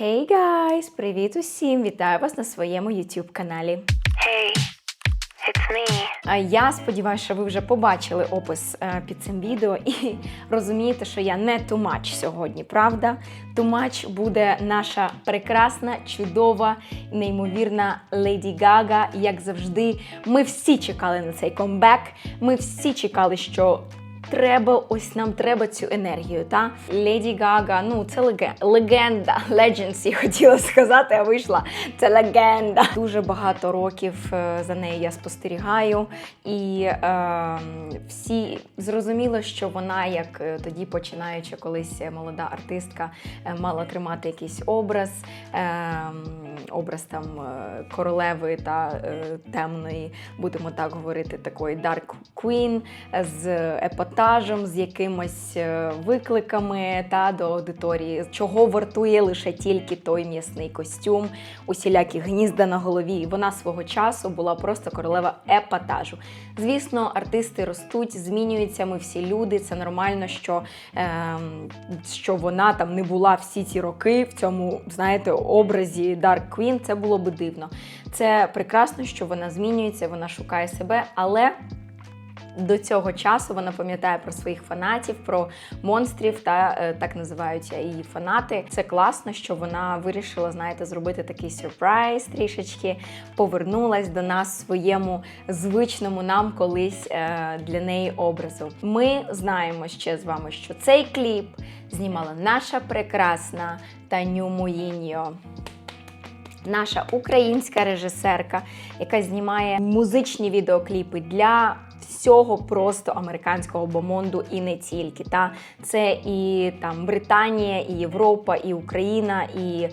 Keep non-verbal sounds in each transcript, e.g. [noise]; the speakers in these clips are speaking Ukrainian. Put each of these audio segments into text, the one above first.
Hey guys! Привіт усім! Вітаю вас на своєму YouTube каналі. Hey, it's me. Я сподіваюся, що ви вже побачили опис е, під цим відео і [laughs] розумієте, що я не much сьогодні, правда? Much буде наша прекрасна, чудова, неймовірна Леді Гага. Як завжди, ми всі чекали на цей комбек. Ми всі чекали, що. Треба, ось нам треба цю енергію. Та Леді Гага, ну це леген- легенда. Legends, я хотіла сказати, а вийшла. Це легенда. Дуже багато років е, за нею я спостерігаю, і е, всі зрозуміло, що вона, як е, тоді починаючи колись молода артистка, е, мала тримати якийсь образ, е, образ там королеви та темної, будемо так говорити, такої Dark Queen з епатажем, з якимось е, викликами та до аудиторії, чого вартує лише тільки той м'ясний костюм, усілякі гнізда на голові. І вона свого часу була просто королева епатажу. Звісно, артисти ростуть, змінюються. Ми всі люди. Це нормально, що, ем, що вона там не була всі ці роки в цьому, знаєте, образі Dark Queen. Це було би дивно. Це прекрасно, що вона змінюється, вона шукає себе, але. До цього часу вона пам'ятає про своїх фанатів, про монстрів та е, так називаються її фанати. Це класно, що вона вирішила, знаєте, зробити такий сюрприз трішечки, повернулась до нас своєму звичному нам колись е, для неї образу. Ми знаємо ще з вами, що цей кліп знімала наша прекрасна Таню Моїньо наша українська режисерка, яка знімає музичні відеокліпи для всього просто американського бомонду і не тільки. Та це і там Британія, і Європа, і Україна, і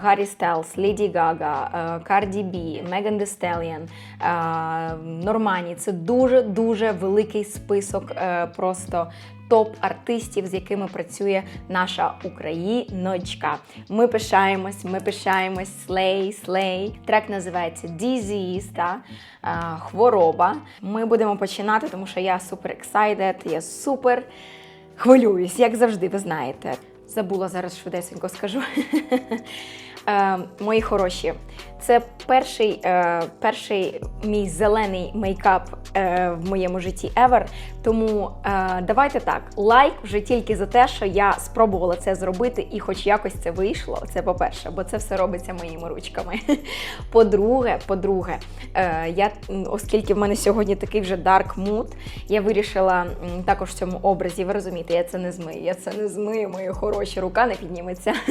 Гаррі Стелс, Леді Гага, е, Карді Бі, Меган Де Стеліан, е, Нормані. Це дуже дуже великий список е, просто топ-артистів, з якими працює наша Україночка. Ми пишаємось, ми пишаємось. Слей, слей. Трек називається Disease, та е, хвороба. Ми будемо починати, тому що я супер excited, я супер хвилююсь, як завжди, ви знаєте. Забула зараз швидесенько скажу. [laughs] Е, мої хороші, це перший, е, перший мій зелений мейкап е, в моєму житті ever. Тому е, давайте так, лайк вже тільки за те, що я спробувала це зробити, і хоч якось це вийшло. Це по-перше, бо це все робиться моїми ручками. [laughs] По-друге, по-друге, е, я, оскільки в мене сьогодні такий вже dark mood, я вирішила також в цьому образі, ви розумієте, я це не змию. Я це не змию, мої хороші, рука не підніметься. [laughs]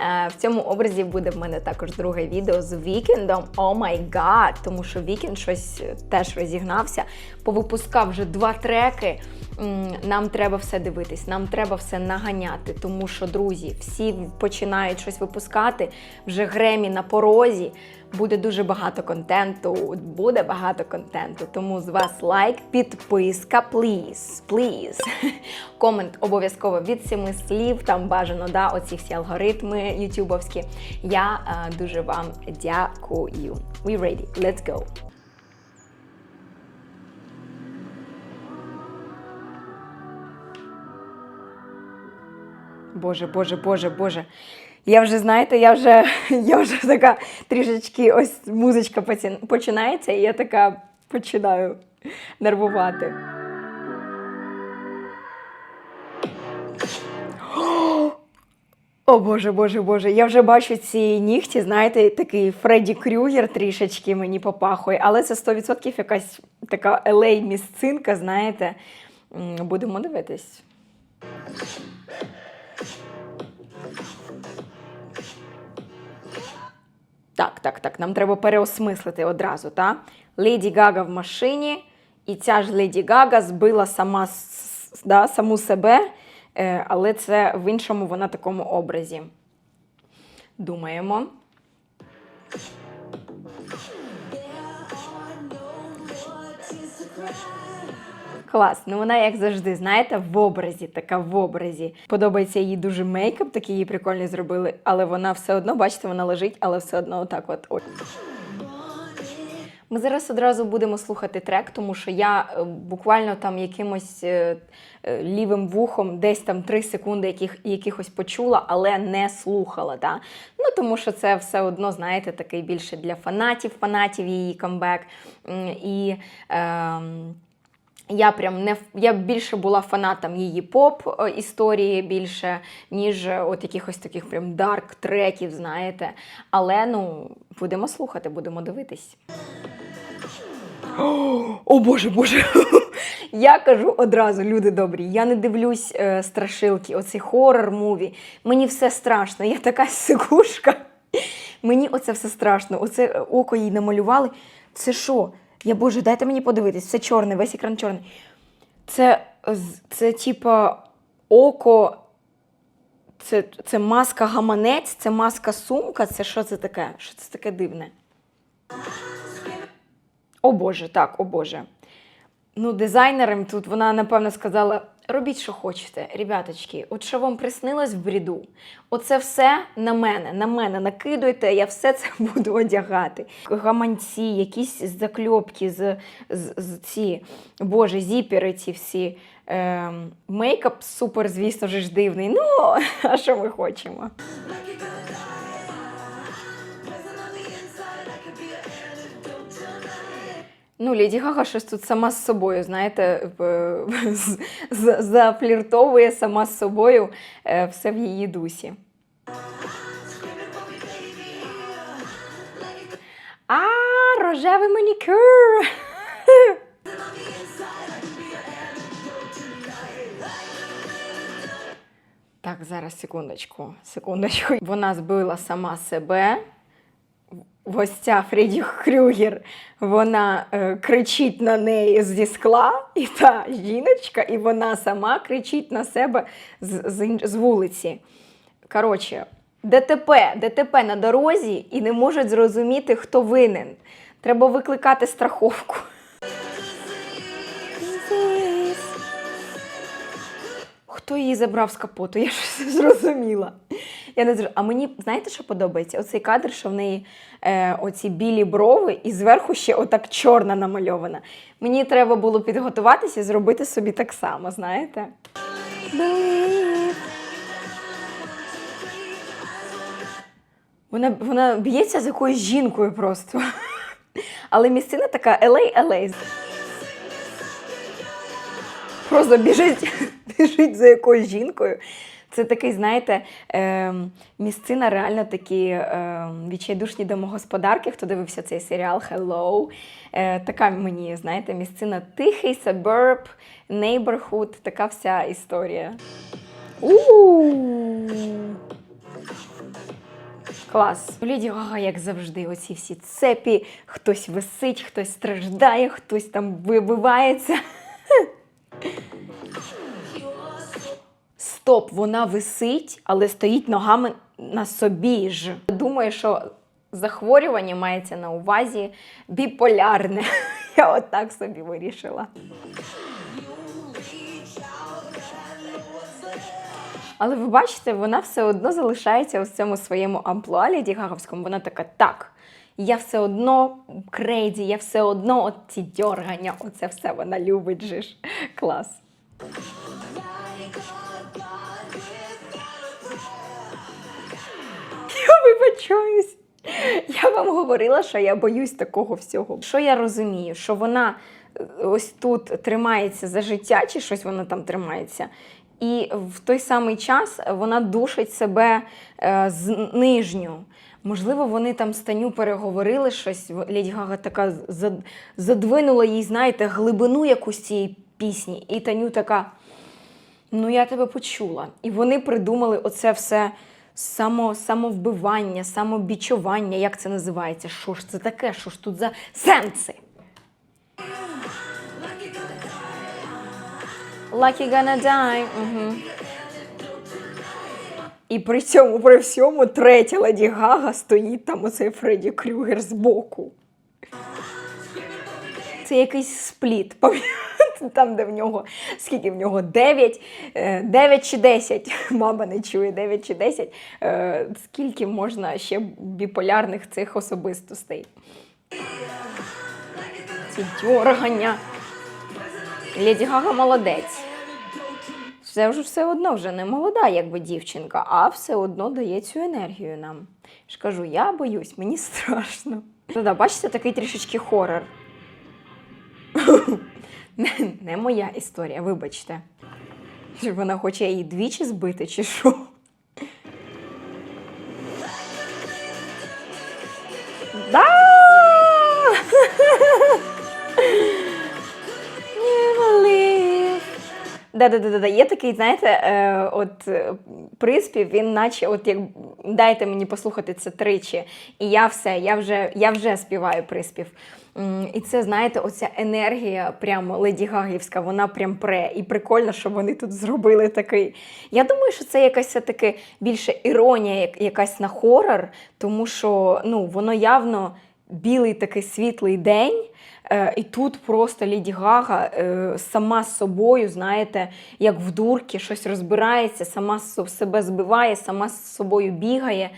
Е, В цьому образі буде в мене також друге відео з Вікендом. О май гад! Тому що Вікенд щось е, теж розігнався, повипускав вже два треки. Нам треба все дивитись, нам треба все наганяти, тому що, друзі, всі починають щось випускати. Вже Гремі на порозі. Буде дуже багато контенту, буде багато контенту. Тому з вас лайк, підписка, please, [laughs] please. Комент обов'язково від семи слів. Там бажано да, оці всі алгоритми ютубовські. Я е, дуже вам дякую. We ready, let's go. Боже, боже, боже, боже. Я вже, знаєте, я вже, [laughs] я вже така трішечки ось музичка починається, і я така починаю нервувати. [gasps] О Боже, Боже, Боже, я вже бачу ці нігті, знаєте, такий Фредді Крюгер трішечки мені попахує, але це 100% якась така LA місцинка, знаєте. Будемо дивитись. Так, так, так, нам треба переосмислити одразу, та? Леді Гага в машині, і ця ж Леді Гага збила сама, да, саму себе, е, але це в іншому вона такому образі. Думаємо. Клас, ну вона, як завжди, знаєте, в образі, така в образі. Подобається їй дуже мейкап, такий її прикольний зробили, але вона все одно, бачите, вона лежить, але все одно отак от. Ми зараз одразу будемо слухати трек, тому що я е, буквально там якимось е, е, лівим вухом десь там 3 секунди яких, якихось почула, але не слухала. Да? Ну тому що це все одно, знаєте, такий більше для фанатів, фанатів її камбек. І ем, я прям не я більше була фанатом її поп е, історії більше, ніж е, от якихось таких прям дарк треків, знаєте. Але ну будемо слухати, будемо дивитись. [gasps] О, Боже, Боже. [laughs] Я кажу одразу, люди добрі, я не дивлюсь е, страшилки, оцей хорор муві. Мені все страшно. Я така сикушка. [laughs] Мені оце все страшно. Оце е, око їй намалювали. Це що? Я Боже, дайте мені подивитись, все чорне, весь екран чорний. Це, це типа око. Це, це маска гаманець, це маска сумка. Це що це таке? Що це таке дивне? О Боже, так, о Боже. Ну, дизайнерам тут вона, напевно, сказала: робіть, що хочете, ребяточки, от що вам приснилось в бріду, оце все на мене, на мене накидуйте, я все це [laughs] буду одягати. Гаманці, якісь закльопки, з, з, з ці, Боже, зіпери ці всі. Ем, мейкап супер, звісно ж, дивний. Ну, [laughs] а що ми хочемо? Ну, Леді Гага щось тут сама з собою, знаєте, з- зафліртовує сама з собою все в її дусі. А, рожевий манікюр! Так, зараз секундочку, секундочку. Вона збила сама себе. Ось ця Фредді Крюгер, вона е, кричить на неї зі скла, і та жіночка, і вона сама кричить на себе з, з, з вулиці. Коротше, ДТП, ДТП на дорозі і не можуть зрозуміти, хто винен. Треба викликати страховку. Хто її забрав з капоту? Я щось [laughs] зрозуміла. Я не зр... А мені, знаєте, що подобається? Оцей кадр, що в неї е, оці білі брови, і зверху ще отак чорна намальована. Мені треба було підготуватися і зробити собі так само, знаєте? Вона, вона б'ється з якоюсь жінкою просто. [laughs] Але місцина така елей елей. Просто біжить, [laughs] біжить за якоюсь жінкою. Це такий, знаєте, ем, місцина реально такі ем, відчайдушні домогосподарки, хто дивився цей серіал Hello. Е, така мені, знаєте, місцина тихий, suburb, neighborhood, така вся історія. У-у-у! Клас. Леді Гага, як завжди, оці всі цепі, хтось висить, хтось страждає, хтось там вибивається. Стоп, вона висить, але стоїть ногами на собі ж. Думаю, що захворювання мається на увазі біполярне. [laughs] Я отак собі вирішила. Але ви бачите, вона все одно залишається у цьому своєму амплуа Гаговському. Вона така, так, я все одно крейді, я все одно от ці дьоргання, оце все вона любить же ж. Клас. Я. Я вам говорила, що я боюсь такого всього. Що я розумію? Що вона е, ось тут тримається за життя, чи щось вона там тримається. І в той самий час вона душить себе е, з нижню. Можливо, вони там з Таню переговорили щось. Леді Гага така задвинула їй, знаєте, глибину якусь цієї пісні. І Таню така. Ну, я тебе почула. І вони придумали оце все само, самовбивання, самобічування, як це називається? Що ж це таке? Що ж тут за сенси? You're gonna die. Угу. І при цьому, при всьому, третя Леді Гага стоїть там оцей Фредді Крюгер збоку. Це якийсь спліт. [laughs] Там, де в нього, скільки в нього? 9, 9 чи 10, [laughs] мама не чує, 9 чи 10. Е, Скільки можна ще біполярних цих особистостей? ці дьоргання. Леді Гага молодець. Це вже все одно вже не молода, якби дівчинка, а все одно дає цю енергію нам. Я ж кажу, я боюсь, мені страшно. Ну да, бачите, такий трішечки хорор. [laughs] не, моя історія, вибачте. Вона хоче її двічі збити, чи що? Да-да-да, є такий, знаєте, е, от е, приспів, він наче, от як дайте мені послухати це тричі, і я все, я вже, я вже співаю приспів. І це, знаєте, оця енергія, прямо Леді Гагівська, вона прям пре. І прикольно, що вони тут зробили такий. Я думаю, що це якась все-таки більше іронія, як- якась на хорор, тому що ну, воно явно білий такий світлий день. Е, і тут просто Леді Гага е, сама з собою, знаєте, як в дурки, щось розбирається, сама себе збиває, сама з собою бігає.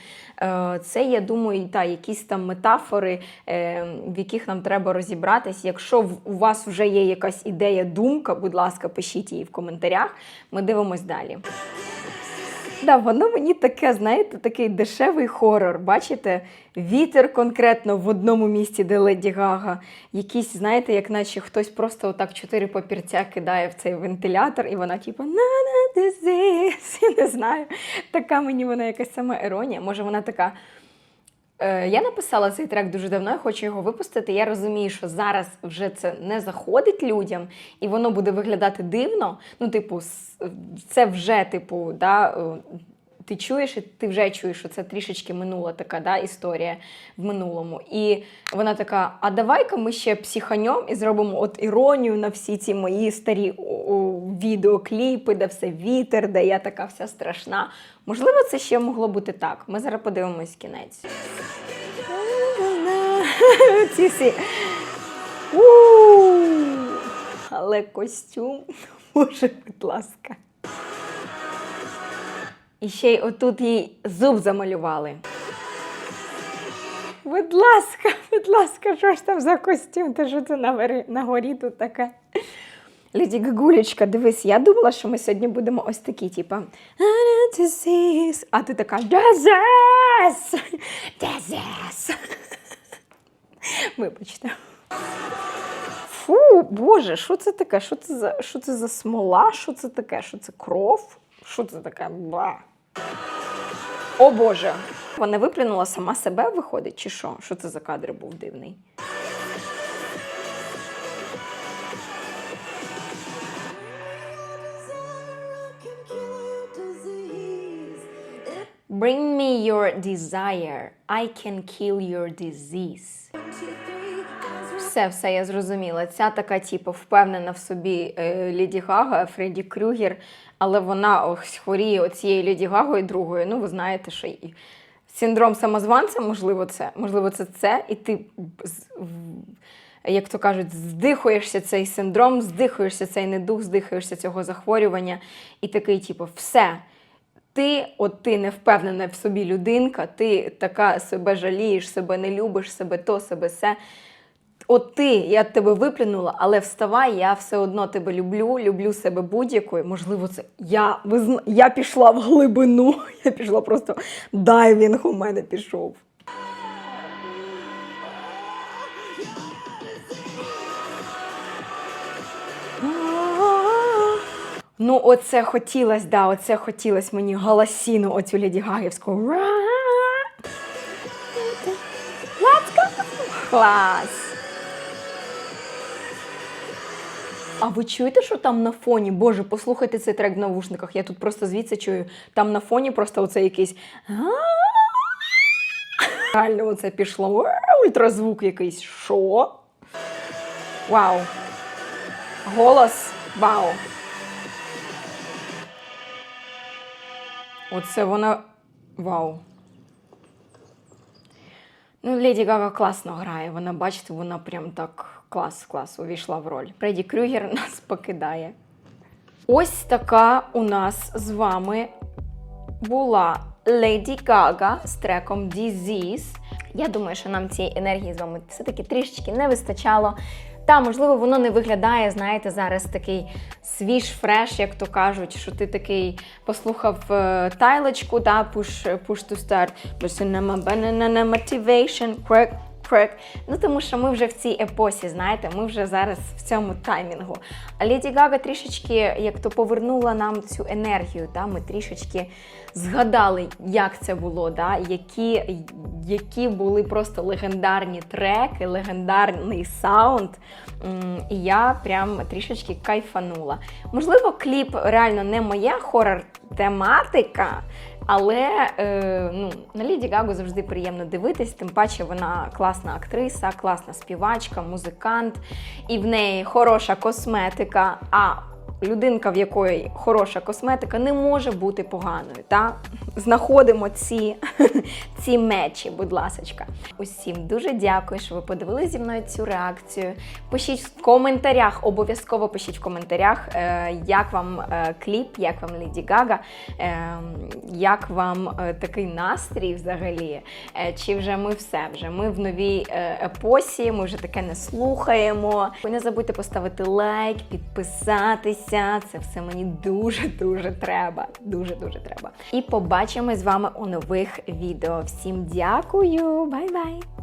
Е, це, я думаю, та, якісь там метафори, в яких нам треба розібратись. Якщо у вас вже є якась ідея, думка, будь ласка, пишіть її в коментарях. Ми дивимось далі. Да, воно мені таке, знаєте, такий дешевий хорор. Бачите? Вітер конкретно в одному місці, де Леді Гага. Якісь, знаєте, як наче хтось просто отак чотири папірця кидає в цей вентилятор, і вона, типу, на на this. Я [laughs] не знаю. Така мені вона якась сама іронія. Може, вона така. Е, Я написала цей трек дуже давно, я хочу його випустити. Я розумію, що зараз вже це не заходить людям, і воно буде виглядати дивно. Ну, типу, це вже, типу, да, е, ти чуєш, і ти вже чуєш, що це трішечки минула така да, історія в минулому. І вона така: а давай-ка ми ще психаньом і зробимо от іронію на всі ці мої старі відеокліпи, де все вітер, де я така вся страшна. Можливо, це ще могло бути так. Ми зараз подивимось кінець. [laughs] Але костюм, [laughs] боже, будь ласка. І ще й отут їй зуб замалювали. Будь ласка, [laughs] будь ласка, що ж там за костюм? Та що це на, горі тут таке? Леді Гагулечка, дивись, я думала, що ми сьогодні будемо ось такі, типа. А ти така «Дезес! Дезес!» [laughs] Вибачте. Фу, Боже, що це таке? Що це за, що це за смола? Що це таке? Що це кров? Що це таке? Ба. О Боже! Вона виплюнула сама себе, виходить, чи що? Що це за кадр був дивний? Bring me your desire. I can kill your disease. Все, все, я зрозуміла. Ця така, типу, впевнена в собі е, Леді Гага, Фредді Крюгер, але вона ось хворіє оцією Леді Гагою другою. Ну, ви знаєте, що і синдром самозванця, можливо, це, можливо, це це, і ти, як то кажуть, здихуєшся цей синдром, здихуєшся цей недух, здихуєшся цього захворювання, і такий, типу, все. Ти, от ти не впевнена в собі людинка, ти така себе жалієш, себе не любиш, себе то, себе се. От ти, я тебе виплюнула, але вставай, я все одно тебе люблю, люблю себе будь-якою. Можливо, це я, ви зна- я пішла в глибину, [laughs] я пішла просто дайвінг у мене пішов. Ну, оце хотілось, да, оце хотілось мені голосіну оцю Леді Гагівську. Клас! А ви чуєте, що там на фоні? Боже, послухайте цей трек в навушниках. Я тут просто звідси чую. Там на фоні просто оце якийсь. [laughs] Реально, оце пішло. Ультразвук якийсь. Що? Вау. Голос. Вау. Оце вона. Вау. Ну, Леді Гага класно грає. Вона, бачите, вона прям так клас, клас увійшла в роль. Фредді Крюгер [laughs] нас покидає. Ось така у нас з вами була Леді Гага з треком Disease. Я думаю, що нам цієї енергії з вами все-таки трішечки не вистачало. Та, можливо, воно не виглядає, знаєте, зараз такий свіж фреш, як то кажуть, що ти такий послухав е, тайлочку, та, push, push to start, motivation, crack, crack. Ну, тому що ми вже в цій епосі, знаєте, ми вже зараз в цьому таймінгу. А Леді Гага трішечки, як то повернула нам цю енергію, та, ми трішечки згадали, як це було, да, які, які були просто легендарні треки, легендарний саунд. І я прям трішечки кайфанула. Можливо, кліп реально не моя хорор-тематика, але е, ну, на Ліді Гагу завжди приємно дивитись, тим паче вона класна актриса, класна співачка, музикант, і в неї хороша косметика. А людинка, в якої хороша косметика, не може бути поганою. Та? Знаходимо ці, [laughs] ці мечі, будь ласочка. Усім дуже дякую, що ви подивилися зі мною цю реакцію. Пишіть в коментарях, обов'язково пишіть в коментарях, е, як вам е, кліп, як вам Леді Гага, е, як вам такий настрій взагалі. Чи вже ми все? Вже ми в новій епосі, ми вже таке не слухаємо. Не забудьте поставити лайк, підписатися. Це все мені дуже-дуже треба. Дуже-дуже треба. І побачимось з вами у нових відео. Всім дякую, бай-бай!